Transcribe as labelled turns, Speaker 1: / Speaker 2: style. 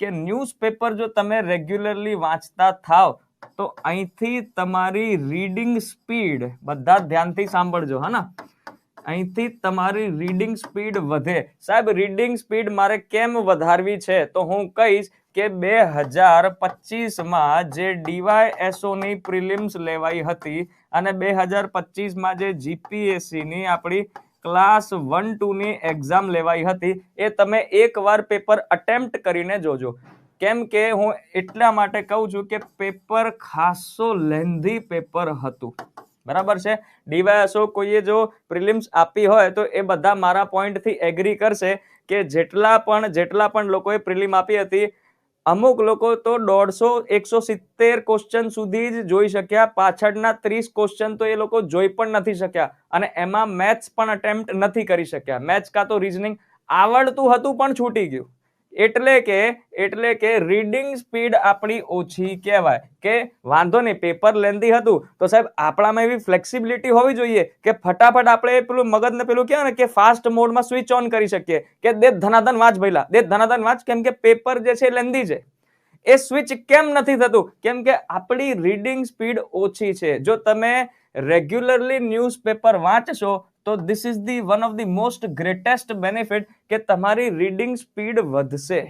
Speaker 1: કે ન્યૂઝપેપર જો તમે રેગ્યુલરલી વાંચતા થાવ, તો અહીંથી તમારી રીડિંગ સ્પીડ બધા ધ્યાનથી સાંભળજો, હા ને? અહીંથી તમારી રીડિંગ સ્પીડ વધે. સાહેબ, રીડિંગ સ્પીડ મારે કેમ વધારવી છે? તો હું કહીશ કે બે હજાર પચીસમાં જે ડીવાયએસઓની પ્રિલિમ્સ લેવાઈ હતી અને બે હજાર પચીસમાં જે જીપીએસસીની આપણી ક્લાસ વન ટુની એક્ઝામ લેવાઈ હતી. એ તમે એકવાર પેપર અટેમ્પ્ટ કરીને જોજો. કેમ કે હું એટલા માટે કહું છું કે પેપર ખાસો લેન્ધી પેપર હતું. બરાબર છે? ડીવાયએસઓ કોઈએ જો પ્રિલિમ્સ આપી હોય તો એ બધા મારા પોઈન્ટથી એગ્રી કરશે કે જેટલા પણ જેટલા પણ લોકોએ પ્રિલિમ આપી હતી અમુક લોકો તો દોઢસો, એકસો સિત્તેર ક્વેશ્ચન સુધી જ જોઈ શક્યા. પાછળના ત્રીસ ક્વેશ્ચન તો એ લોકો જોઈ પણ નથી શક્યા. અને એમાં મેથ્સ પણ અટેમ્પ્ટ નથી કરી શક્યા. મેથ્સ કાં તો રિઝનિંગ આવડતું હતું પણ છૂટી ગયું. એટલે કે એટલે કે રીડિંગ સ્પીડ આપણી ઓછી કહેવાય. કે વાંધો નહીં પેપર લેન્ધી હતું. તો સાહેબ, આપણામાં એવી ફ્લેક્સિબિલિટી હોવી જોઈએ કે ફટાફટ આપણે પેલું મગજને પેલું કહેવાય ને કે ફાસ્ટ મોડમાં સ્વિચ ઓન કરી શકીએ. કે દે ધનાધન વાંચ ભઈલા. દે ધનાધન વાંચ, કેમ કે પેપર જે છે લેન્ધી છે. એ સ્વિચ કેમ નથી થતું? કેમ કે આપણી રીડિંગ સ્પીડ ઓછી છે. જો તમે રેગ્યુલરલી ન્યૂઝપેપર વાંચશો તો this is the one of the most greatest benefit કે તમારી રીડિંગ સ્પીડ વધશે.